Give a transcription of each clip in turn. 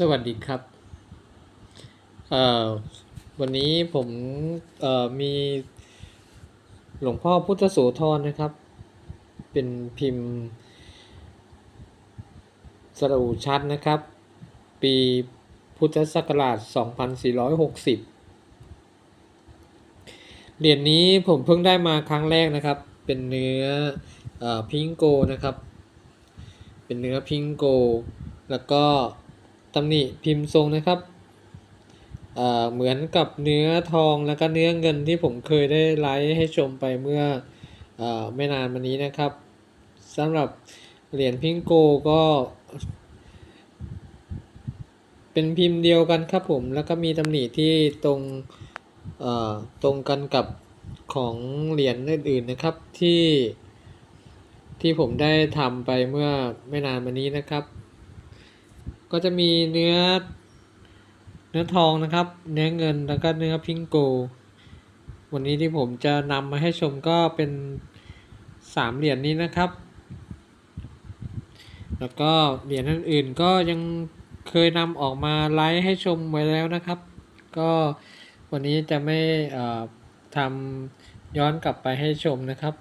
สวัสดีครับเอ่อวันนี้ผมเอ่อมีหลวงพ่อพุทธโสธรนะครับ เป็นพิมพ์สระอูชัดนะครับ ปีพุทธศักราช 2460 เหรียญนี้ผมเพิ่งได้มาครั้งแรกนะครับ เป็นเนื้ออพิงโกนะครับ เป็นเนื้อพิงโก แล้วก็ ตำหนิพิมพ์ทรงนะครับเเหมือนกับเนื้อทองแล้วก็เนื้อเงินที่ผมเคยได้ไลฟ์ให้ชมไปเมื่อออไม่นานมานี้นะครับสำหรับเหรียญพิงโกก็ เป็นพิมพ์เดียวกันครับผมแล้วก็มีตำหนิที่ตรงตรงกันกับของเหรียญอื่นๆนะครับที่ที่ผมได้ทำไปเมื่อไม่นานมานี้นะครับ ก็จะมีเนื้อเนื้อทองนะครับ เนื้อเงินแล้วก็เนื้อพิงโก วันนี้ที่ผมจะนำมาให้ชมก็เป็นสามเหรียญนี้นะครับ แล้วก็เหรียญอื่นๆก็ยังเคยนำออกมาไลฟ์ให้ชมไว้แล้วนะครับ ก็วันนี้จะไม่ทำย้อนกลับไปให้ชมนะครับ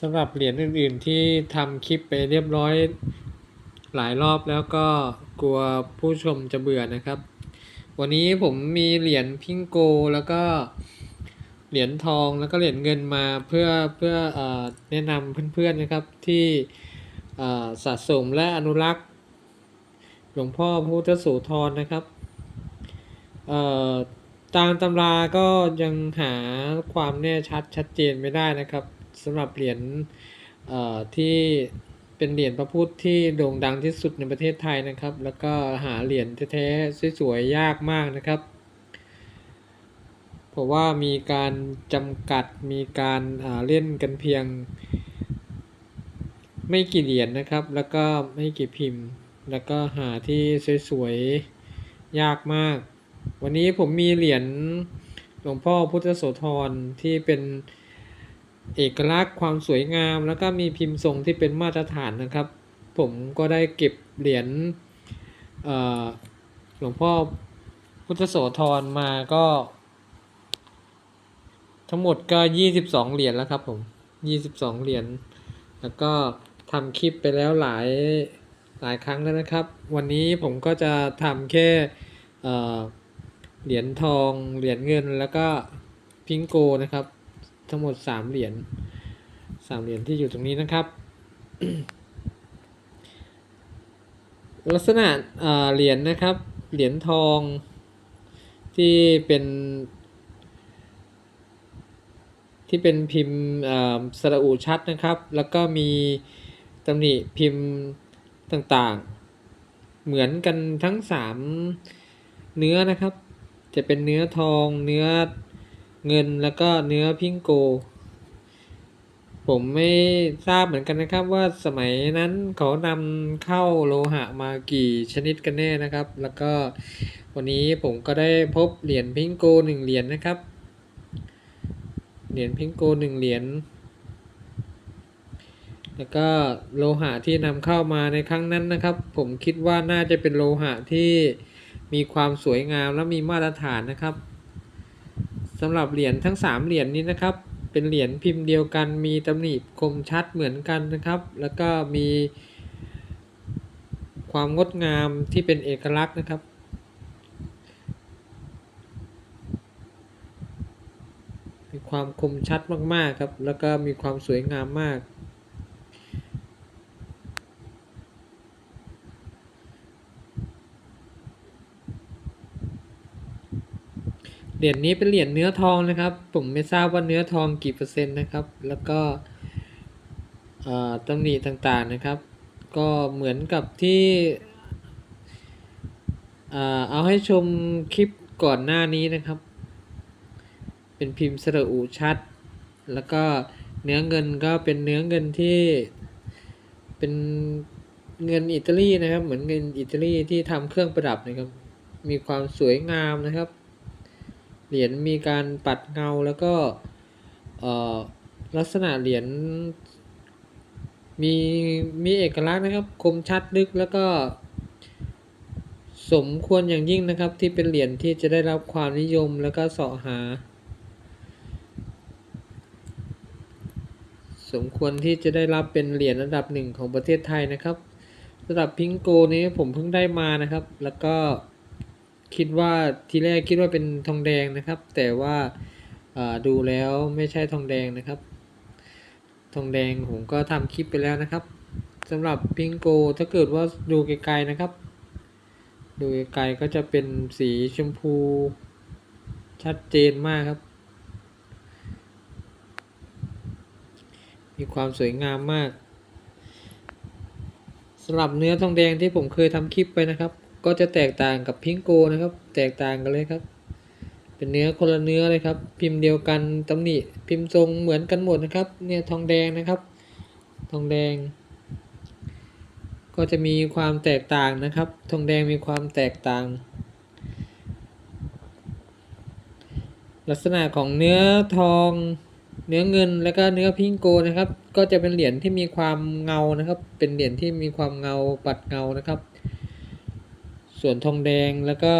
สำหรับเหรียญอื่นๆที่ทำคลิปไปเรียบร้อย หลายรอบแล้วก็กลัวผู้ชมจะเบื่อนะครับ วันนี้ผมมีเหรียญพิงโกแล้วก็เหรียญทองแล้วก็เหรียญเงินมาเพื่อเพื่ออแนะนำเพื่อนๆนะครับที่สะสมและอนุรักษ์ หลวงพ่อพุทธโสธรนะครับตามตำราก็ยังหาความแน่ชัดชัดเจนไม่ได้นะครับสำหรับเหรียญที่ เป็นเหรียญพระพุทธที่โด่งดังที่สุดในประเทศไทยนะครับ แล้วก็หาเหรียญแท้ๆสวยๆยากมากนะครับ เพราะว่ามีการจำกัดมีการาเล่นกันเพียง ไม่กี่เหรียญนะครับ แล้วก็ไม่กี่พิมพ์ แล้วก็หาที่สวยๆยากมาก วันนี้ผมมีเหรียญหลวงพ่อพุทธโสธรที่เป็น เอกลักษณ์ความสวยงาม แล้วก็มีพิมพ์ทรงที่เป็นมาตรฐานนะครับ ผมก็ได้เก็บเหรียญหลวงพ่อพุทธโสธรมาก็ ทั้งหมดก็22เหรียญแล้วครับผม22เหรียญแล้วก็ทำคลิปไปแล้วหลายหลายครั้งแล้วนะครับ วันนี้ผมก็จะทำแค่เอ่อเหรียญทอง เหรียญเงินแล้วก็พิงโกนะครับ ทั้งหมด3เหรียญ3เหรียญที่อยู่ตรงนี้นะครับ ลักษณะเหรียญนะครับ เหรียญทองที่เป็นที่เป็นพิมพ์สระอูชัดนะครับ แล้วก็มีตำหนิพิมพ์ต่างๆ เหมือนกันทั้ง 3 เนื้อนะครับ จะเป็นเนื้อทองเนื้อ เงินแล้วก็เนื้อพิงโก ผมไม่ทราบเหมือนกันนะครับว่าสมัยนั้นเขานำเข้าโลหะมากี่ชนิดกันแน่นะครับ แล้วก็วันนี้ผมก็ได้พบเหรียญพิงโกหนึ่งเหรียญนะครับ เหรียญพิงโกหนึ่งเหรียญแล้วก็โลหะที่นำเข้ามาในครั้งนั้นนะครับ ผมคิดว่าน่าจะเป็นโลหะที่มีความสวยงามและมีมาตรฐานนะครับ สำหรับเหรียญทั้ง 3 เหรียญนี้นะครับ เป็นเหรียญพิมพ์เดียวกัน มีตำหนิคมชัดเหมือนกันนะครับ แล้วก็มีความงดงามที่เป็นเอกลักษณ์นะครับ มีความคมชัดมากๆครับ แล้วก็มีความสวยงามมาก เหรียญนี้เป็นเหรียญเนื้อทองนะครับ ผมไม่ทราบว่าเนื้อทองกี่เปอร์เซ็นต์นะครับ แล้วก็ตำหนิต่างๆนะครับ ก็เหมือนกับที่เอาให้ชมคลิปก่อนหน้านี้นะครับ เป็นพิมพ์สระอูชัด แล้วก็เนื้อเงินก็เป็นเนื้อเงินที่เป็นเงินอิตาลีนะครับ เหมือนเงินอิตาลีที่ทำเครื่องประดับนะครับ มีความสวยงามนะครับ เหรียญมีการปัดเงาแล้วก็ลักษณะเหรียญมีมีเอกลักษณ์นะครับ คมชัดลึกแล้วก็ สมควรอย่างยิ่งนะครับ ที่เป็นเหรียญที่จะได้รับความนิยมแล้วก็เสาะหา สมควรที่จะได้รับเป็นเหรียญระดับหนึ่งของประเทศไทยนะครับระดับพิงโกนี้ผมเพิ่งได้มานะครับ แล้วก็ คิดว่าทีแรกคิดว่าเป็นทองแดงนะครับ แต่ว่าดูแล้วไม่ใช่ทองแดงนะครับ ทองแดงผมก็ทำคลิปไปแล้วนะครับสำหรับพิงโกถ้าเกิดว่าดูไกลๆนะครับ ดูไกลๆก็จะเป็นสีชมพูชัดเจนมากครับ มีความสวยงามมากสำหรับเนื้อทองแดงที่ผมเคยทำคลิปไปนะครับ ก็จะแตกต่างกับพิงโกนะครับ แตกต่างกันเลยครับ เป็นเนื้อคนละเนื้อเลยครับ พิมพ์เดียวกันตำหนิพิมพ์ทรงเหมือนกันหมดนะครับ เนี่ยทองแดงนะครับ ทองแดง ก็จะมีความแตกต่างนะครับ ทองแดงมีความแตกต่าง ลักษณะของเนื้อทองเนื้อเงินแล้วก็เนื้อพิงโกนะครับ ก็จะเป็นเหรียญที่มีความเงานะครับ เป็นเหรียญที่มีความเงาปัดเงานะครับ ส่วนทองแดงแล้วก็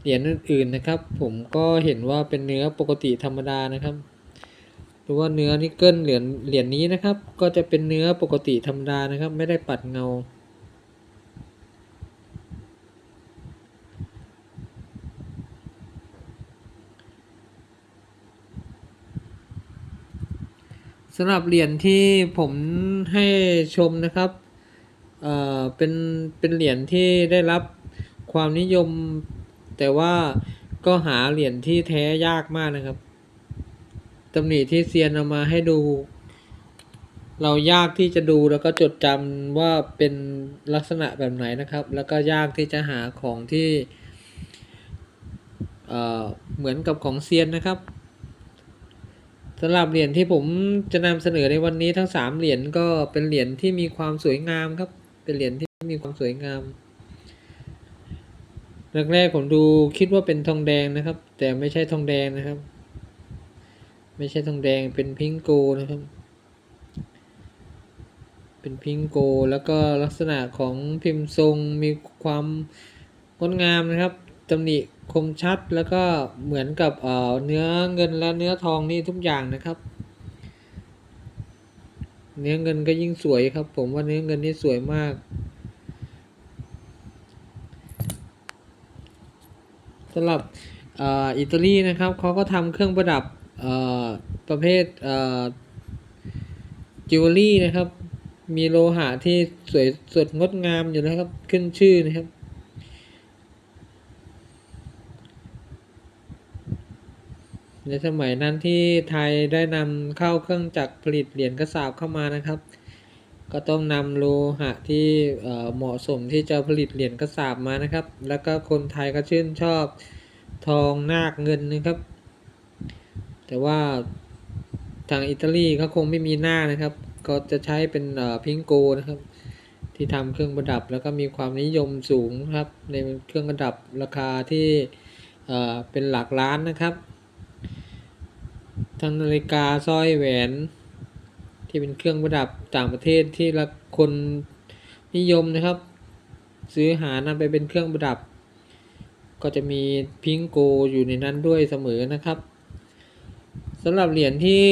เหรียญอื่นๆนะครับ ผมก็เห็นว่าเป็นเนื้อปกติธรรมดานะครับหรือว่าเนื้อนิกเกิลเหรียญเหรียญนี้นะครับ ก็จะเป็นเนื้อปกติธรรมดานะครับ ไม่ได้ปัดเงาสำหรับเหรียญที่ผมให้ชมนะครับ เอ่อ เป็น เป็นเหรียญที่ได้รับ ความนิยม แต่ว่าก็หาเหรียญที่แท้ยากมากนะครับตำหนิที่เซียนเอามาให้ดู เรายากที่จะดูแล้วก็จดจำว่าเป็นลักษณะแบบไหนนะครับ แล้วก็ยากที่จะหาของที่เเหมือนกับของเซียนนะครับสำหรับเหรียญที่ผมจะนำเสนอในวันนี้ทั้งสามเหรียญก็เป็นเหรียญที่มีความสวยงามครับ เป็นเหรียญที่มีความสวยงาม แรกๆผมดูคิดว่าเป็นทองแดงนะครับ แต่ไม่ใช่ทองแดงนะครับ ไม่ใช่ทองแดงเป็นพิงโกนะครับ เป็นพิงโกแล้วก็ลักษณะของพิมพ์ทรงมีความงดงามนะครับตำหนิคมชัดแล้วก็เหมือนกับเเนื้อเงินและเนื้อทองนี่ทุกอย่างนะครับ เนื้อเงินก็ยิ่งสวยครับ ผมว่าเนื้อเงินนี่สวยมาก สำหรับอ,อิตาลีนะครับเขาก็ทำเครื่องประดับประเภทจิวเวลรี่นะครับ มีโลหะที่สวยสดงดงามอยู่นะครับ ขึ้นชื่อนะครับ ในสมัยนั้นที่ไทยได้นำเข้าเครื่องจักรผลิตเหรียญกระสาบเข้ามานะครับ ก็ต้องนำโลหะที่เหมาะสมที่จะผลิตเหรียญกระสาบมานะครับ แล้วก็คนไทยก็ชื่นชอบทองนาคเงินนะครับ แต่ว่าทางอิตาลีเขาคงไม่มีหน้านะครับ ก็จะใช้เป็นพิงโกนะครับ ที่ทำเครื่องประดับแล้วก็มีความนิยมสูงครับ ในเครื่องประดับราคาที่เอ่อเป็นหลักล้านนะครับทั้งนาฬิกาสร้อยแหวน ที่เป็นเครื่องประดับต่างประเทศที่ละคนนิยมนะครับ ซื้อหานำไปเป็นเครื่องประดับ ก็จะมีพิงโกอยู่ในนั้นด้วยเสมอนะครับสำหรับเหรียญที่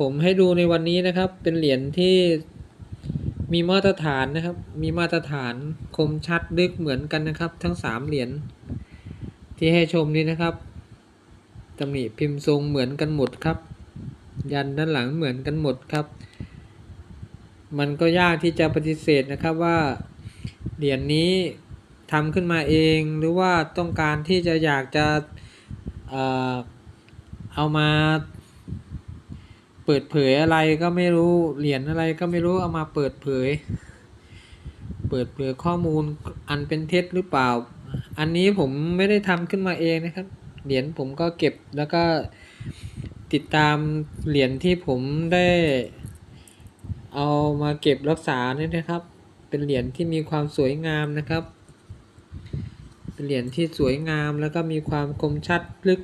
ผมให้ดูในวันนี้นะครับ เป็นเหรียญที่มีมาตรฐานนะครับ มีมาตรฐานคมชัดลึกเหมือนกันนะครับ ทั้งสามเหรียญที่ให้ชมนี้นะครับตำหนิพิมพ์ทรงเหมือนกันหมดครับ ยันด้านหลังเหมือนกันหมดครับ มันก็ยากที่จะปฏิเสธนะครับว่าเหรียญนนี้ทำขึ้นมาเองหรือว่าต้องการที่จะอยากจะเอ่อเอามาเปิดเผยอะไรก็ไม่รู้เหรียญอะไรก็ไม่รู้เอามาเปิดเผย เปิดเผยข้อมูลอันเป็นเท็จหรือเปล่า อันนี้ผมไม่ได้ทำขึ้นมาเองนะครับเหรียญผมก็เก็บแล้วก็ติดตามเหรียญที่ผมได้ เอามาเก็บรักษาเนี่ยนะครับ เป็นเหรียญที่มีความสวยงามนะครับ เป็นเหรียญที่สวยงามแล้วก็มีความคมชัดลึก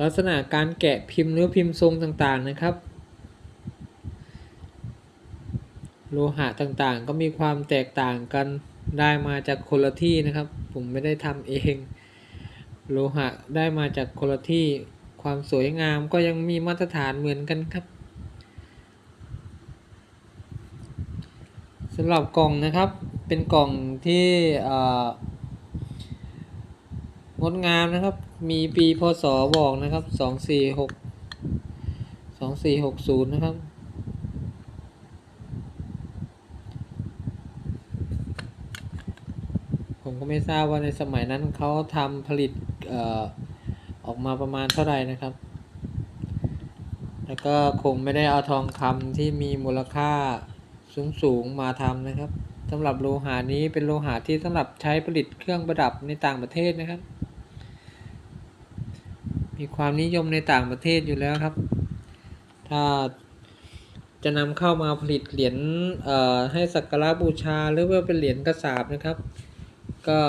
ลักษณะการแกะพิมพ์หรือพิมพ์ทรงต่างๆนะครับ โลหะต่างๆ ก็มีความแตกต่างกันได้มาจากคนละที่นะครับ ผมไม่ได้ทำเอง โลหะได้มาจากคนละที่ความสวยงามก็ยังมีมาตรฐานเหมือนกันครับสำหรับกล่องนะครับเป็นกล่องที่งดงามนะครับ มีปีพศบอกนะครับสองสี่หกสองสี่หกศูนย์นะครับ ผมก็ไม่ทราบว่าในสมัยนั้นเขาทำผลิต ออกมาประมาณเท่าไหร่นะครับ แล้วก็คงไม่ได้เอาทองคำที่มีมูลค่าสูงสูงๆมาทำนะครับสำหรับโลหะนี้เป็นโลหะที่สำหรับใช้ผลิตเครื่องประดับในต่างประเทศนะครับ มีความนิยมในต่างประเทศอยู่แล้วครับ ถ้าจะนำเข้ามาผลิตเหรียญให้สักการะบูชาหรือว่าเป็นเหรียญกระสาบนะครับ ก็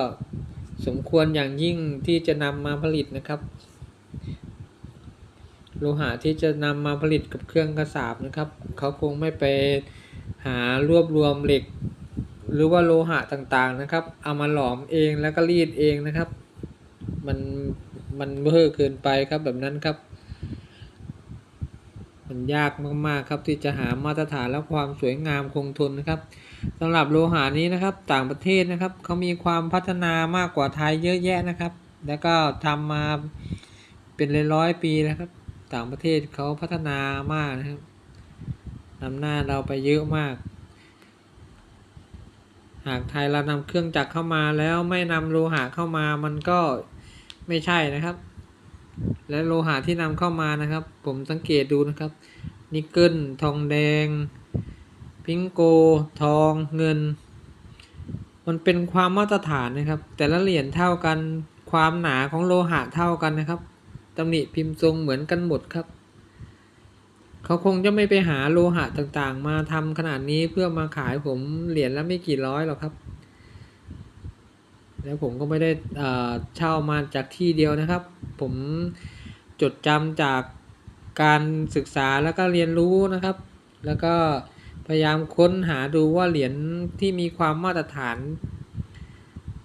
สมควรอย่างยิ่งที่จะนำมาผลิตนะครับ โลหะที่จะนำมาผลิตกับเครื่องกระสาบนะครับ เขาคงไม่ไปหารวบรวมเหล็ก หรือว่าโลหะต่างๆนะครับ เอามาหลอมเองแล้วก็รีดเองนะครับ มันมันเบ้อเกินไปครับแบบนั้นครับ มันยากมากๆครับที่จะหามาตรฐานและความสวยงามคงทนนะครับ สำหรับโลหะนี้นะครับ ต่างประเทศนะครับเขามีความพัฒนามากกว่าไทยเยอะแยะนะครับ แล้วก็ทำมาเป็นร้อยๆปีนะครับ ต่างประเทศเขาพัฒนามากนะครับนำหน้าเราไปเยอะมาก หากไทยเรานำเครื่องจักรเข้ามาแล้วไม่นำโลหะเข้ามามันก็ไม่ใช่นะครับ และโลหะที่นำเข้ามานะครับ ผมสังเกตดูนะครับ นิกเกิลทองแดง พิงโก ทองเงิน มันเป็นความมาตรฐานนะครับ แต่ละเหรียญเท่ากันความหนาของโลหะเท่ากันนะครับตำหนิพิมพ์ทรงเหมือนกันหมดครับ เขาคงจะไม่ไปหาโลหะต่างๆ มาทำขนาดนี้เพื่อมาขายผมเหรียญละไม่กี่ร้อยหรอกครับ แล้วผมก็ไม่ได้เอ่อเช่ามาจากที่เดียวนะครับ ผมจดจำจากการศึกษาแล้วก็เรียนรู้นะครับ แล้วก็ พยายามค้นหาดูว่าเหรียญที่มีความมาตรฐาน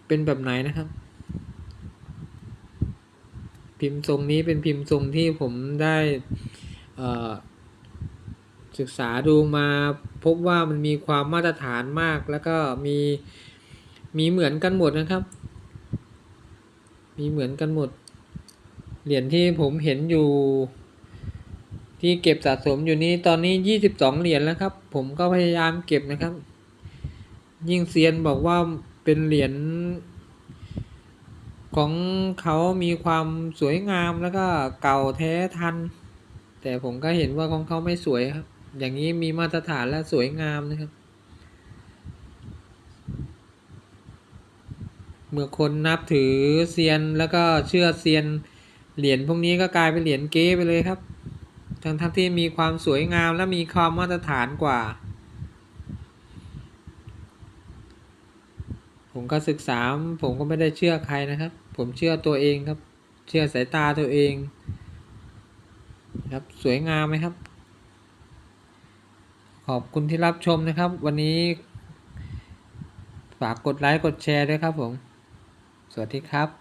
เป็นแบบไหนนะครับ พิมพ์ทรงนี้เป็นพิมพ์ทรงที่ผมได้ศึกษาดูมาพบว่ามันมีความมาตรฐานมากแล้วก็มีมีเหมือนกันหมดนะครับ มีเหมือนกันหมด เหรียญที่ผมเห็นอยู่ ที่เก็บสะสมอยู่นี้ตอนนี้ยี่สิบสองเหรียญแล้วครับ ผมก็พยายามเก็บนะครับ ยิ่งเซียนบอกว่าเป็นเหรียญของเขามีความสวยงามแล้วก็เก่าแท้ทัน แต่ผมก็เห็นว่าของเขาไม่สวยครับ อย่างนี้มีมาตรฐานและสวยงามนะครับ เมื่อคนนับถือเซียนแล้วก็เชื่อเซียนเหรียญพวกนี้ก็กลายเป็นเหรียญเก๊ไปเลยครับ ทั้งทั้งที่มีความสวยงามและมีความมาตรฐานกว่า ผมก็ศึกษา ผมก็ไม่ได้เชื่อใครนะครับ ผมเชื่อตัวเองครับ เชื่อสายตาตัวเอง ครับสวยงามไหมครับ ขอบคุณที่รับชมนะครับ วันนี้ ฝากกดไลค์กดแชร์ด้วยครับผม สวัสดีครับ